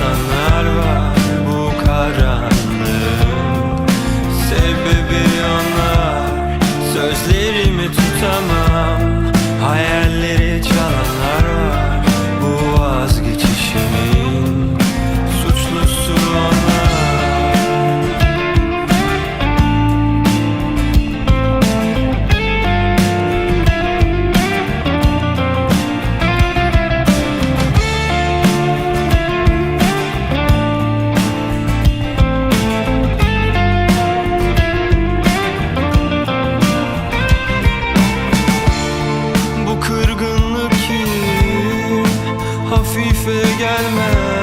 yananlar var bu karanlığın. Sebebi onlar Sözlerimi tutamam. keyfe gelmez.